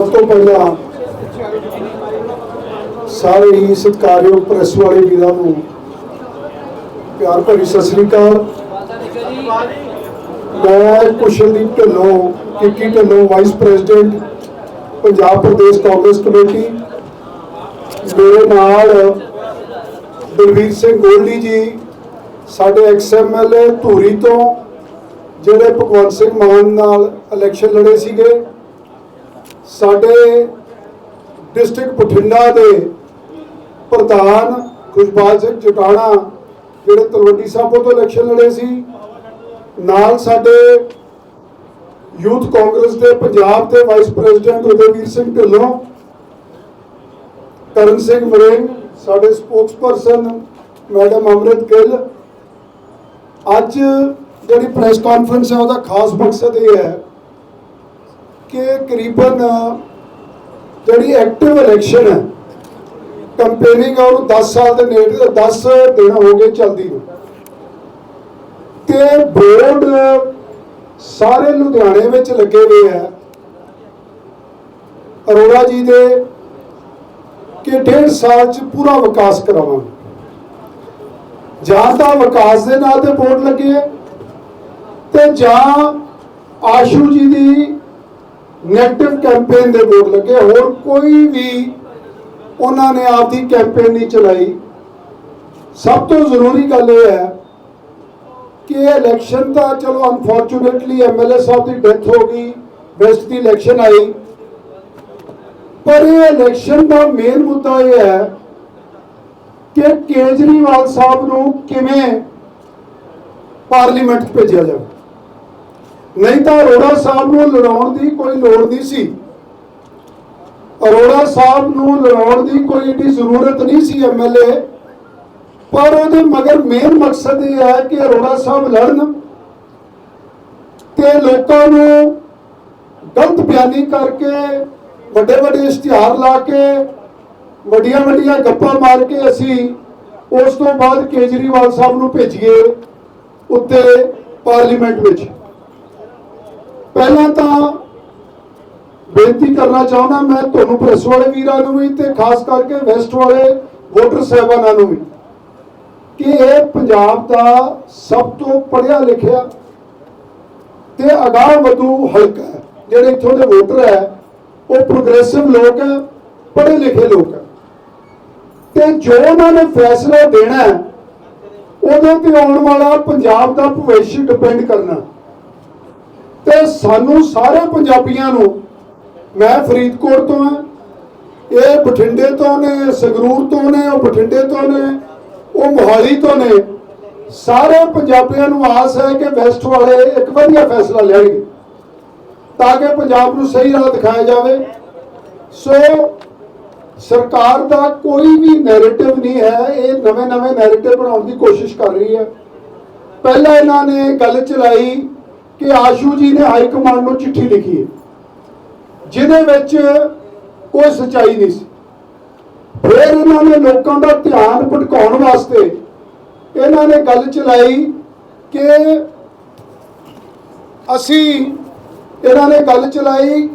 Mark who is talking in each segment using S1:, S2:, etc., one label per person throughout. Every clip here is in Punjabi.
S1: ਸਭ ਤੋਂ ਪਹਿਲਾਂ ਸਾਰੇ ਹੀ ਸਤਿਕਾਰਯੋਗ ਪ੍ਰੈਸ ਵਾਲੇ ਵੀਰਾਂ ਨੂੰ ਪਿਆਰ ਭਰੀ ਸਤਿ ਸ੍ਰੀ ਅਕਾਲ। ਮੈਂ Kushaldeep Dhillon, Kikki Dhillon vice president Punjab Pradesh Congress committee. ਮੇਰੇ ਨਾਲ ਬਲਵੀਰ ਸਿੰਘ ਗੋਲਡੀ ਜੀ, ਸਾਡੇ ਐਕਸਐਮਐਲ ਧੂਰੀ ਤੋਂ, ਜਿਹੜੇ ਭਗਵੰਤ ਸਿੰਘ ਮਾਨ ਨਾਲ ਇਲੈਕਸ਼ਨ ਲੜੇ ਸੀਗੇ। ਸਾਡੇ ਡਿਸਟ੍ਰਿਕਟ ਬਠਿੰਡਾ ਦੇ ਪ੍ਰਧਾਨ ਖੁਸ਼ਪਾਲ ਸਿੰਘ ਚਟਾਣਾ ਜਿਹੜੇ ਤਲਵੰਡੀ ਸਾਬੋ ਤੋਂ ਇਲੈਕਸ਼ਨ ਲੜੇ ਸੀ, ਨਾਲ ਸਾਡੇ ਯੂਥ ਕਾਂਗਰਸ ਦੇ ਪੰਜਾਬ ਦੇ ਵਾਈਸ ਪ੍ਰੈਜ਼ੀਡੈਂਟ ਉਦयਵੀਰ ਸਿੰਘ ਢਿੱਲੋਂ ਕਰਨ ਸਿੰਘ ਮਰੇਨ ਸਾਡੇ ਸਪੋਕਸਪਰਸਨ ਮੈਡਮ ਅਮਰਿਤ ਗਿੱਲ, ਅੱਜ ਜਿਹੜੀ ਪ੍ਰੈਸ ਕਾਨਫਰੰਸ ਹੈ ਉਹਦਾ ਖਾਸ ਮਕਸਦ ਇਹ ਹੈ ਕਿ ਕਰੀਬਨ, ਜਿਹੜੀ ਐਕਟਿਵ ਇਲੈਕਸ਼ਨ ਹੈ ਕੰਪੇਨਿੰਗ ਆ ਉਹਨੂੰ 10 ਸਾਲ ਦੇ ਨੇੜੇ 10 ਦਿਨ ਹੋ ਗਏ ਚੱਲਦੀ ਨੂੰ। ਤੇ ਬੋਰਡ ਸਾਰੇ ਲੁਧਿਆਣੇ ਵਿੱਚ ਲੱਗੇ ਹੋਏ ਆ। ਅਰੋੜਾ ਜੀ ਦੇ ਕਿ ਡੇਢ ਸਾਲ ਚ ਪੂਰਾ ਵਿਕਾਸ ਕਰਾਵਾਂਗੇ। ਜਾਂ ਤਾਂ ਵਿਕਾਸ ਦੇ ਨਾਂ ਤੇ ਬੋਰਡ ਲੱਗੇ ਆ, ਤੇ ਜਾਂ ਆਸ਼ੂ ਜੀ ਦੀ ਨੈਗੇਟਿਵ ਕੈਂਪੇਨ ਦੇ ਵੋਟ ਲੱਗੇ। ਹੋਰ ਕੋਈ ਵੀ ਉਹਨਾਂ ਨੇ ਆਪਦੀ ਕੈਂਪੇਨ ਨਹੀਂ ਚਲਾਈ। ਸਭ ਤੋਂ ਜ਼ਰੂਰੀ ਗੱਲ ਇਹ ਹੈ ਕਿ ਇਹ ਇਲੈਕਸ਼ਨ ਤਾਂ ਚਲੋ ਅਨਫੋਰਚੂਨੇਟਲੀ ਐਮਐਲਏ ਸਾਹਿਬ ਦੀ ਡੈਥ ਹੋ ਗਈ ਵੈਸਟ ਦੀ ਇਲੈਕਸ਼ਨ ਆਈ। ਪਰ ਇਹ ਇਲੈਕਸ਼ਨ ਦਾ ਮੇਨ ਮੁੱਦਾ ਇਹ ਹੈ ਕਿ ਕੇਜਰੀਵਾਲ ਸਾਹਿਬ ਨੂੰ ਕਿਵੇਂ ਪਾਰਲੀਮੈਂਟ 'ਚ ਭੇਜਿਆ ਜਾਵੇ। ਨਹੀਂ ਤਾਂ ਅਰੋੜਾ ਸਾਹਿਬ ਨੂੰ ਲੜਾਉਣ ਦੀ ਕੋਈ ਲੋੜ ਨਹੀਂ ਸੀ। ਅਰੋੜਾ ਸਾਹਿਬ ਨੂੰ ਲੜਾਉਣ ਦੀ ਕੋਈ ਏਡੀ ਜ਼ਰੂਰਤ ਨਹੀਂ ਸੀ ਐਮਐਲਏ ਪਰ ਉਹਦੇ ਮਗਰ ਮੇਨ ਮਕਸਦ ਇਹ ਹੈ ਕਿ ਅਰੋੜਾ ਸਾਹਿਬ ਲੜਨ ਤੇ ਲੋਕਾਂ ਨੂੰ ਗਲਤ ਬਿਆਨੀ ਕਰਕੇ ਵੱਡੇ ਵੱਡੇ ਇਸ਼ਤਿਹਾਰ ਲਾ ਕੇ ਵੱਡੀਆਂ ਵੱਡੀਆਂ ਗੱਪਾਂ ਮਾਰ ਕੇ ਅਸੀਂ ਉਸ ਤੋਂ ਬਾਅਦ ਕੇਜਰੀਵਾਲ ਸਾਹਿਬ ਨੂੰ ਭੇਜੀਏ ਉੱਤੇ ਪਾਰਲੀਮੈਂਟ ਵਿੱਚ। ਪਹਿਲਾਂ ਤਾਂ ਬੇਨਤੀ ਕਰਨਾ ਚਾਹੁੰਦਾ ਮੈਂ ਤੁਹਾਨੂੰ ਪ੍ਰੈਸ ਵਾਲੇ ਵੀਰਾਂ ਨੂੰ ਵੀ ਤੇ ਖਾਸ ਕਰਕੇ ਵੈਸਟ ਵਾਲੇ ਵੋਟਰ ਸਾਹਿਬਾਨਾਂ ਨੂੰ ਵੀ ਕਿ ਇਹ ਪੰਜਾਬ ਦਾ ਸਭ ਤੋਂ ਪੜ੍ਹਿਆ ਲਿਖਿਆ ਤੇ ਅਗਾਹ ਵਧੂ ਹਲਕਾ ਹੈ। ਜਿਹੜੇ ਇੱਥੋਂ ਦੇ ਵੋਟਰ ਹੈ, ਉਹ ਪ੍ਰੋਗਰੈਸਿਵ ਲੋਕ ਹੈ, ਪੜ੍ਹੇ ਲਿਖੇ ਲੋਕ ਹੈ। ਤੇ ਜੋ ਉਹਨਾਂ ਨੇ ਫੈਸਲਾ ਦੇਣਾ ਉਹਦੇ ਤੇ ਆਉਣ ਵਾਲਾ ਪੰਜਾਬ ਦਾ ਭਵਿੱਖ ਡਿਪੈਂਡ ਕਰਨਾ ਤੇ ਸਾਨੂੰ ਸਾਰੇ ਪੰਜਾਬੀਆਂ ਨੂੰ, ਮੈਂ ਫਰੀਦਕੋਟ ਤੋਂ ਹਾਂ, ਇਹ ਬਠਿੰਡੇ ਤੋਂ ਨੇ, ਸੰਗਰੂਰ ਤੋਂ ਨੇ, ਉਹ ਬਠਿੰਡੇ ਤੋਂ ਨੇ, ਉਹ ਮੋਹਾਲੀ ਤੋਂ ਨੇ, ਸਾਰੇ ਪੰਜਾਬੀਆਂ ਨੂੰ ਆਸ ਹੈ ਕਿ ਵੈਸਟ ਵਾਲੇ ਇੱਕ ਵਧੀਆ ਫੈਸਲਾ ਲੈਣਗੇ, ਤਾਂ ਕਿ ਪੰਜਾਬ ਨੂੰ ਸਹੀ ਰਾਹ ਦਿਖਾਇਆ ਜਾਵੇ। ਸੋ ਸਰਕਾਰ ਦਾ ਕੋਈ ਵੀ ਨੈਰੇਟਿਵ ਨਹੀਂ ਹੈ, ਇਹ ਨਵੇਂ ਨਵੇਂ ਨੈਰੇਟਿਵ ਬਣਾਉਣ ਦੀ ਕੋਸ਼ਿਸ਼ ਕਰ ਰਹੀ ਹੈ। ਪਹਿਲਾਂ ਇਹਨਾਂ ਨੇ ਗੱਲ ਚਲਾਈ ਕਿ ਆਸ਼ੂ ਜੀ ਨੇ ਹਾਈ ਕਮਾਂਡ ਨੂੰ ਚਿੱਠੀ ਲਿਖੀ ਹੈ, ਜਿਹਦੇ ਵਿੱਚ ਕੋਈ ਸਚਾਈ ਨਹੀਂ ਸੀ। ਫਿਰ ਇਹਨਾਂ ਨੇ ਲੋਕਾਂ ਦਾ ਧਿਆਨ ਭਟਕਾਉਣ ਵਾਸਤੇ ਇਹਨਾਂ ਨੇ ਗੱਲ ਚਲਾਈ ਕਿ ਅਸੀਂ ਇਹਨਾਂ ਨੇ ਗੱਲ ਚਲਾਈ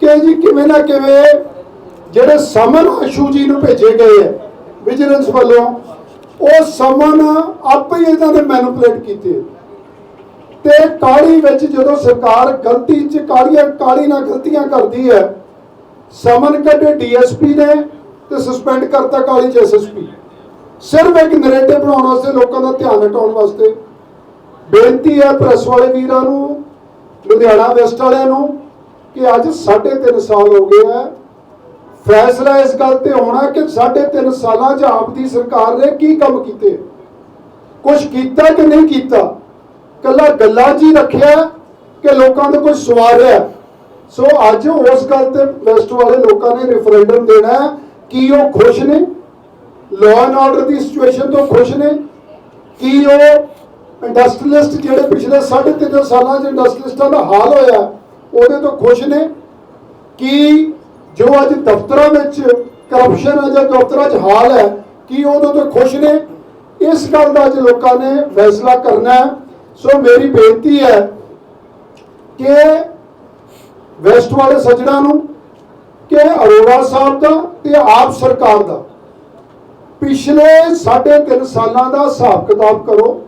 S1: ਕਿ ਜੀ ਕਿਵੇਂ ਨਾ ਕਿਵੇਂ ਜਿਹੜੇ ਸਮਨ ਆਸ਼ੂ ਜੀ ਨੂੰ ਭੇਜੇ ਗਏ ਹੈ ਵਿਜੀਲੈਂਸ ਵੱਲੋਂ, ਉਹ ਸਮਨ ਆਪੇ ਹੀ ਇਹਨਾਂ ਨੇ ਮੈਨੂਪਲੇਟ ਕੀਤੇ। ਤੇ ਕਾਲੀ ਵਿੱਚ ਜਦੋਂ ਸਰਕਾਰ ਗਲਤੀ ਚ ਕਾਲੀਆਂ ਕਾਲੀ ਨਾਲ ਗਲਤੀਆਂ ਕਰਦੀ ਹੈ, ਸਮਨ ਕੱਢੇ ਡੀਐਸਪੀ ਨੇ ਤੇ ਸਸਪੈਂਡ ਕਰਤਾ ਕਾਲੀ ਚ ਐਸਐਸਪੀ ਸਿਰਫ ਇੱਕ ਨੈਰੇਟਿਵ ਬਣਾਉਣ ਵਾਸਤੇ ਲੋਕਾਂ ਦਾ ਧਿਆਨ ਹਟਾਉਣ ਵਾਸਤੇ। ਬੇਨਤੀ ਹੈ ਪ੍ਰੈਸ ਵਾਲੇ ਵੀਰਾਂ ਨੂੰ, ਲੁਧਿਆਣਾ ਵੈਸਟ ਵਾਲਿਆਂ ਨੂੰ, ਕਿ ਅੱਜ 3.5 ਸਾਲ ਹੋ ਗਏ ਹੈ ਫੈਸਲਾ ਇਸ ਗੱਲ ਤੇ ਹੋਣਾ ਕਿ 3.5 ਸਾਲਾਂ 'ਚ ਆਪ ਦੀ ਸਰਕਾਰ ਨੇ ਕੀ ਕੰਮ ਕੀਤੇ? ਕੁਝ ਕੀਤਾ ਕਿ ਨਹੀਂ ਕੀਤਾ? ਕੱਲਾ ਗੱਲਾਂ 'ਚ ਹੀ ਰੱਖਿਆ ਕਿ ਲੋਕਾਂ ਨੂੰ ਕੋਈ ਸਵਾਰਿਆ ਸੋ ਅੱਜ ਉਸ ਗੱਲ ਤੇ ਵੈਸਟ ਵਾਲੇ ਲੋਕਾਂ ਨੇ ਰੈਫਰੈਂਡਮ ਦੇਣਾ ਹੈ ਕੀ ਉਹ ਖੁਸ਼ ਨੇ ਲਾਅ ਐਂਡ ਆਰਡਰ ਦੀ ਸਿਚੁਏਸ਼ਨ ਤੋਂ ਖੁਸ਼ ਨੇ, ਕੀ ਉਹ ਇੰਡਸਟਰੀਲਿਸਟ ਜਿਹੜੇ ਪਿਛਲੇ 3.5 ਸਾਲਾਂ 'ਚ ਇੰਡਸਟਰੀਲਿਸਟਾਂ ਦਾ ਹਾਲ ਹੋਇਆ, ਉਹਦੇ ਤੋਂ ਖੁਸ਼ ਨੇ, ਕੀ ਜੋ ਅੱਜ ਦਫ਼ਤਰਾਂ ਵਿੱਚ ਕਰਪਸ਼ਨ ਹੈ ਜਾਂ ਦਫ਼ਤਰਾਂ 'ਚ ਹਾਲ ਹੈ, ਕੀ ਉਹਦੇ ਤੋਂ ਖੁਸ਼ ਨੇ। ਇਸ ਗੱਲ ਦਾ ਅੱਜ ਲੋਕਾਂ ਨੇ ਫੈਸਲਾ ਕਰਨਾ ਹੈ। ਸੋ ਮੇਰੀ ਬੇਨਤੀ ਹੈ ਕਿ ਵੈਸਟ ਵਾਲੇ ਸੱਜਣਾ ਨੂੰ, ਕਿ ਅਰੋੜਾ ਸਾਹਿਬ ਦਾ ਤੇ ਆਪ ਸਰਕਾਰ ਦਾ ਪਿਛਲੇ 3.5 ਸਾਲਾਂ ਦਾ ਹਿਸਾਬ ਕਿਤਾਬ ਕਰੋ।